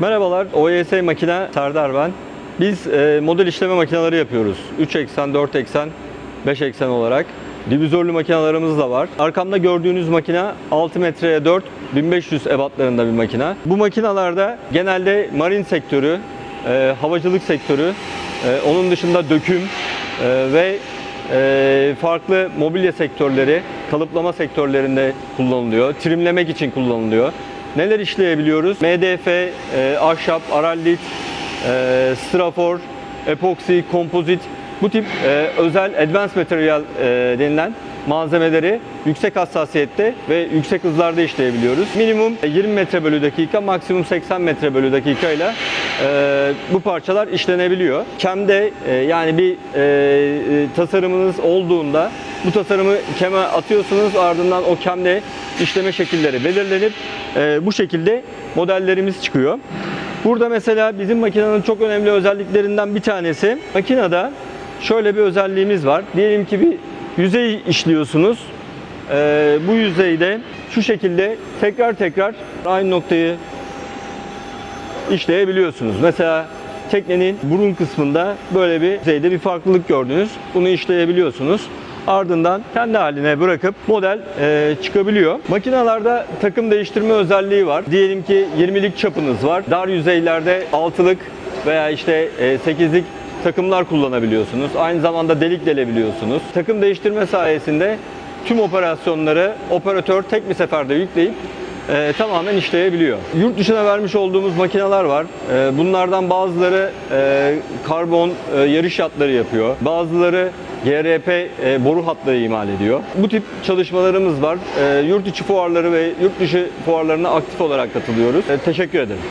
Merhabalar, OYS Makine Serdar ben. Biz e, model işleme makineleri yapıyoruz. 3 eksen, 4 eksen, 5 eksen olarak. Divizörlü makinalarımız da var. Arkamda gördüğünüz makine 6 metreye 4, 1500 ebatlarında bir makine. Bu makinalarda genelde marin sektörü, e, havacılık sektörü, e, onun dışında döküm e, ve e, farklı mobilya sektörleri, kalıplama sektörlerinde kullanılıyor. Trimlemek için kullanılıyor. Neler işleyebiliyoruz? MDF, e, ahşap, arallit, e, strafor, epoksi, kompozit bu tip e, özel advanced material e, denilen malzemeleri yüksek hassasiyette ve yüksek hızlarda işleyebiliyoruz. Minimum 20 metre bölü dakika, maksimum 80 metre bölü dakika ile e, bu parçalar işlenebiliyor. KEM'de e, yani bir e, e, tasarımınız olduğunda bu tasarımı KEM'e atıyorsunuz ardından o KEM'de işleme şekilleri belirlenip e, bu şekilde modellerimiz çıkıyor. Burada mesela bizim makinenin çok önemli özelliklerinden bir tanesi makinede şöyle bir özelliğimiz var. Diyelim ki bir yüzey işliyorsunuz. Ee, bu yüzeyde şu şekilde tekrar tekrar aynı noktayı işleyebiliyorsunuz. Mesela teknenin burun kısmında böyle bir yüzeyde bir farklılık gördünüz. Bunu işleyebiliyorsunuz. Ardından kendi haline bırakıp model e, çıkabiliyor. Makinalarda takım değiştirme özelliği var. Diyelim ki 20'lik çapınız var. Dar yüzeylerde 6'lık veya işte e, 8'lik takımlar kullanabiliyorsunuz. Aynı zamanda delik delebiliyorsunuz. Takım değiştirme sayesinde tüm operasyonları operatör tek bir seferde yükleyip e, tamamen işleyebiliyor. Yurt dışına vermiş olduğumuz makineler var. E, bunlardan bazıları e, karbon e, yarış yatları yapıyor. Bazıları GRP e, boru hatları imal ediyor. Bu tip çalışmalarımız var. E, yurt içi fuarları ve yurt dışı fuarlarına aktif olarak katılıyoruz. E, teşekkür ederim.